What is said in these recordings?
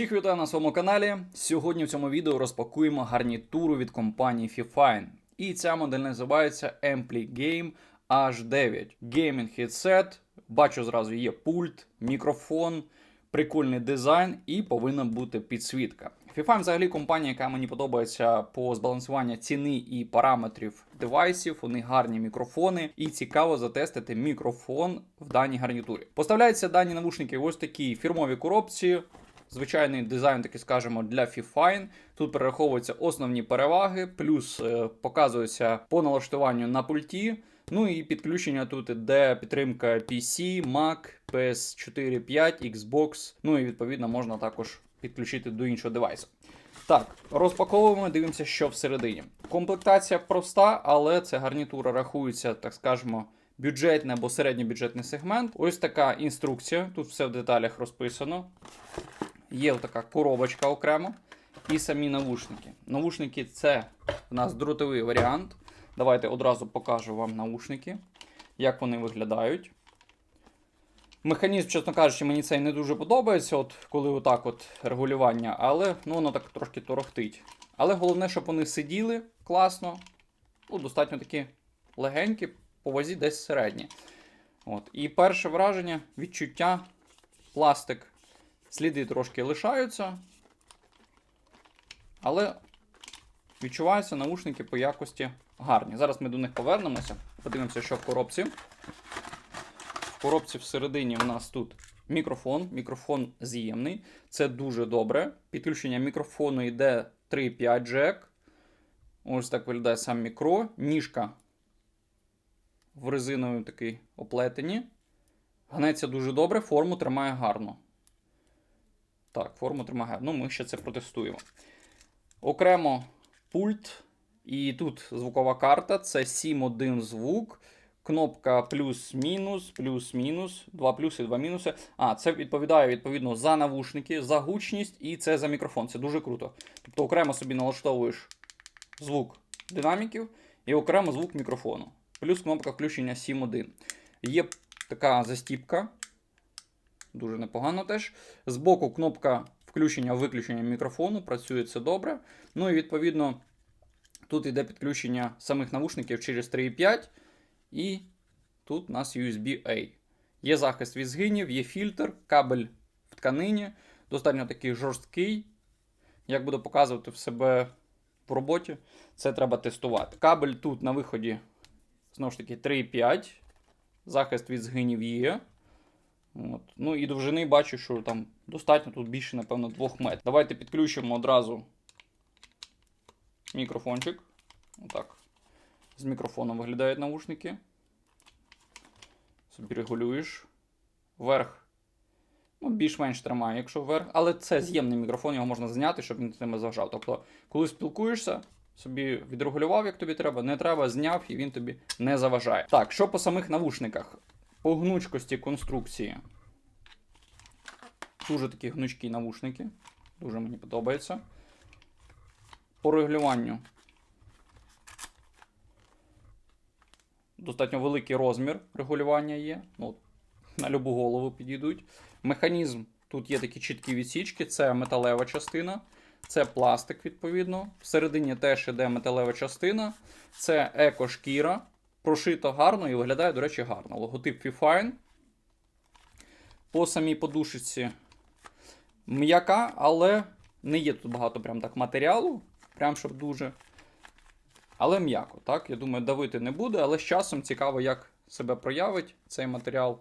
Всіх вітаю на своєму каналі. Сьогодні в цьому відео розпакуємо гарнітуру від компанії Fifine. І ця модель називається Ampli Game H9. Gaming headset. Бачу зразу є пульт, мікрофон, прикольний дизайн і повинна бути підсвітка. Fifine взагалі компанія, яка мені подобається по збалансуванню ціни і параметрів девайсів. Них гарні мікрофони, і цікаво затестити мікрофон в даній гарнітурі. Поставляються дані навушники в ось такій фірмовій коробці. Звичайний дизайн, такий скажемо, для Fifine. Тут перераховуються основні переваги, плюс е, показується по налаштуванню на пульті. Ну і підключення тут іде підтримка PC, Mac, PS4, 5, Xbox. Ну і відповідно можна також підключити до іншого девайсу. Так, розпаковуємо, дивимося, що всередині. Комплектація проста, але це гарнітура рахується, так скажемо, бюджетний або середньобюджетний сегмент. Ось така інструкція. Тут все в деталях розписано. Є така коробочка окремо. І самі навушники. Навушники це у нас дротовий варіант. Давайте одразу покажу вам навушники, як вони виглядають. Механізм, чесно кажучи, мені цей не дуже подобається, от коли отак от регулювання, але ну, воно так трошки торохтить. Але головне, щоб вони сиділи класно, ну, достатньо такі легенькі, по вазі десь середні. От. І перше враження, відчуття, пластик, сліди трошки лишаються. Але відчуваються наушники по якості гарні. Зараз ми до них повернемося, подивимося, що в коробці. В коробці всередині у нас тут мікрофон. Мікрофон з'ємний. Це дуже добре. Підключення мікрофону йде 3,5 джек. Ось так виглядає сам мікро. Ніжка в резиновому такий оплетені. Гнеться дуже добре, форму тримає гарно. Так, форму гарно. Ну, ми ще це протестуємо. Окремо пульт. І тут звукова карта. Це 7.1 звук. Кнопка плюс-мінус, плюс-мінус, два плюси, два мінуси. А, це відповідає відповідно за навушники, за гучність і це за мікрофон. Це дуже круто. Тобто окремо собі налаштовуєш звук динаміків і окремо звук мікрофону. Плюс кнопка включення 7.1. Є така застіпка. Дуже непогано теж. Збоку кнопка включення-виключення мікрофону. Працює це добре. Ну і відповідно тут йде підключення самих навушників через 3.5. І тут у нас USB-A. Є захист від згинів, є фільтр, кабель в тканині, достатньо такий жорсткий. Як буду показувати в себе в роботі, це треба тестувати. Кабель тут на виході, знову ж таки, 3,5. Захист від згинів є. От. Ну і довжини бачу, що там достатньо тут більше, напевно, 2 метрів. Давайте підключимо одразу мікрофончик. Отак. З мікрофоном виглядають наушники. Собі регулюєш. Вверх. Ну, більш-менш тримає, якщо вверх. Але це з'ємний мікрофон, його можна зняти, щоб він не заважав. Тобто, коли спілкуєшся, собі відрегулював, як тобі треба, не треба, зняв і він тобі не заважає. Так, що по самих навушниках? По гнучкості конструкції. Дуже такі гнучкі навушники. Дуже мені подобається. По регулюванню. Достатньо великий розмір регулювання є. Ну, На любу голову підійдуть. Механізм. Тут є такі чіткі відсічки, це металева частина, це пластик, відповідно. Всередині теж іде металева частина. Це еко-шкіра. Прошито гарно і виглядає, до речі, гарно. Логотип Fifine. По самій подушечці м'яка, але не є тут багато прям так матеріалу. Прям щоб дуже. Але м'яко, так? Я думаю, давити не буде, але з часом цікаво, як себе проявить цей матеріал.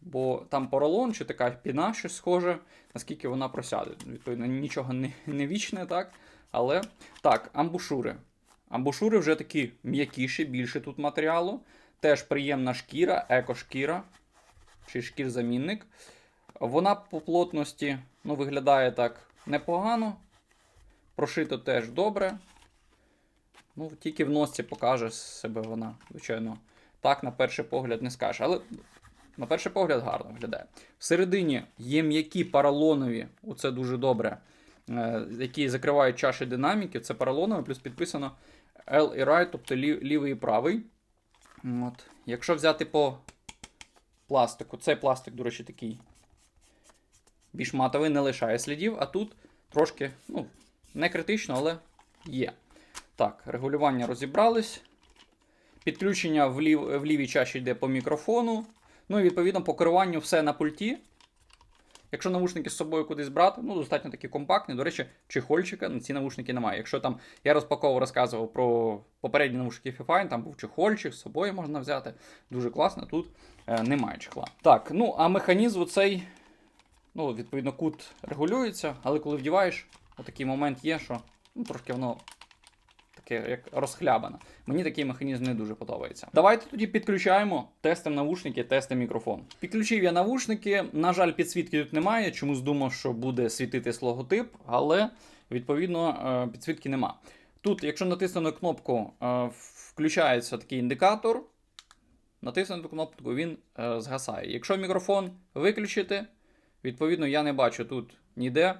Бо там поролон чи така піна, щось схоже, наскільки вона просяде. Відповідно, нічого не, не вічне, так? Але так, амбушури. Амбушури вже такі м'якіші, більше тут матеріалу. Теж приємна шкіра, екошкіра чи шкір-замінник. Вона по плотності ну, виглядає так непогано. Прошито теж добре. Ну, тільки в носці покаже себе вона, звичайно. Так, на перший погляд, не скаже. Але на перший погляд гарно виглядає. Всередині є м'які паралонові, оце дуже добре, які закривають чаші динаміки. Це паралонові, плюс підписано L і right, тобто лів, лівий і правий. От. Якщо взяти по пластику, цей пластик, до речі, такий більш матовий, не лишає слідів, а тут трошки, ну, не критично, але є. Так, регулювання розібрались. Підключення в, лів, в лівій чаші йде по мікрофону. Ну і відповідно по керуванню все на пульті. Якщо навушники з собою кудись брати, ну достатньо такі компактні. До речі, чехольчика на ці навушники немає. Якщо там я розпаковував, розказував про попередні навушники Fifine, там був чехольчик, з собою можна взяти. Дуже класно, тут е, немає чехла. Так, ну а механізм цей, ну, відповідно, кут регулюється, але коли вдіваєш, отакий момент є, що ну, трошки воно таке як розхлябане. Мені такий механізм не дуже подобається. Давайте тоді підключаємо, тестимо навушники, тестимо мікрофон. Підключив я навушники. На жаль, підсвітки тут немає. Чомусь думав, що буде світитись логотип, але відповідно е, підсвітки нема. Тут, якщо натиснути кнопку, е, включається такий індикатор. Натиснути кнопку, він е, згасає. Якщо мікрофон виключити, відповідно, я не бачу тут ніде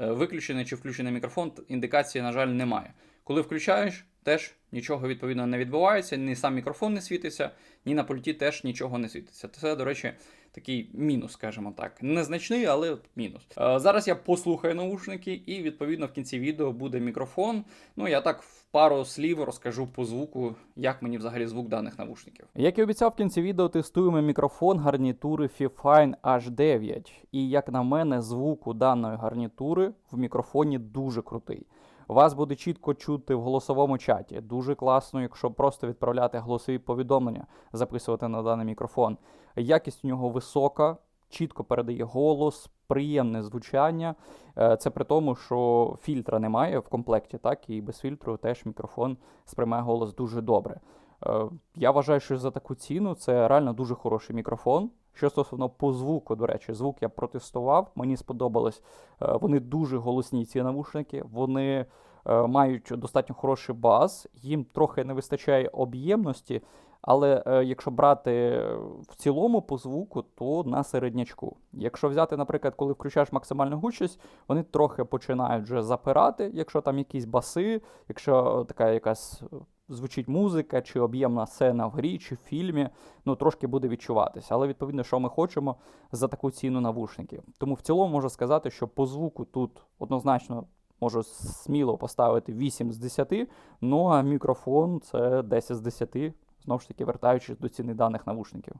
е, виключений чи включений мікрофон, індикації, на жаль, немає. Коли включаєш, теж нічого відповідно не відбувається, ні сам мікрофон не світиться, ні на пульті теж нічого не світиться. Це, до речі, такий мінус, скажімо так. Незначний, але мінус. Е, зараз я послухаю наушники, і відповідно в кінці відео буде мікрофон. Ну я так в пару слів розкажу по звуку, як мені взагалі звук даних навушників. Як і обіцяв, в кінці відео тестуємо мікрофон гарнітури Fifine H9. І як на мене, звук у даної гарнітури в мікрофоні дуже крутий. Вас буде чітко чути в голосовому чаті. Дуже класно, якщо просто відправляти голосові повідомлення, записувати на даний мікрофон. Якість у нього висока, чітко передає голос, приємне звучання. Е, Це при тому, що фільтра немає в комплекті, так і без фільтру теж мікрофон сприймає голос дуже добре. Е, Я вважаю, що за таку ціну це реально дуже хороший мікрофон. Що стосовно по звуку, до речі, звук я протестував, мені сподобалось. Е, Вони дуже голосні, ці навушники. Вони е, мають достатньо хороший бас, їм трохи не вистачає об'ємності, але е, якщо брати в цілому по звуку, то на середнячку. Якщо взяти, наприклад, коли включаєш максимальну гучність, вони трохи починають вже запирати, якщо там якісь баси, якщо така якась звучить музика, чи об'ємна сцена в грі, чи в фільмі, ну трошки буде відчуватися. Але відповідно, що ми хочемо за таку ціну навушників. Тому в цілому можу сказати, що по звуку тут однозначно. Можу сміло поставити 8 з 10, ну а мікрофон це 10 з 10, знову ж таки, вертаючись до ціни даних навушників.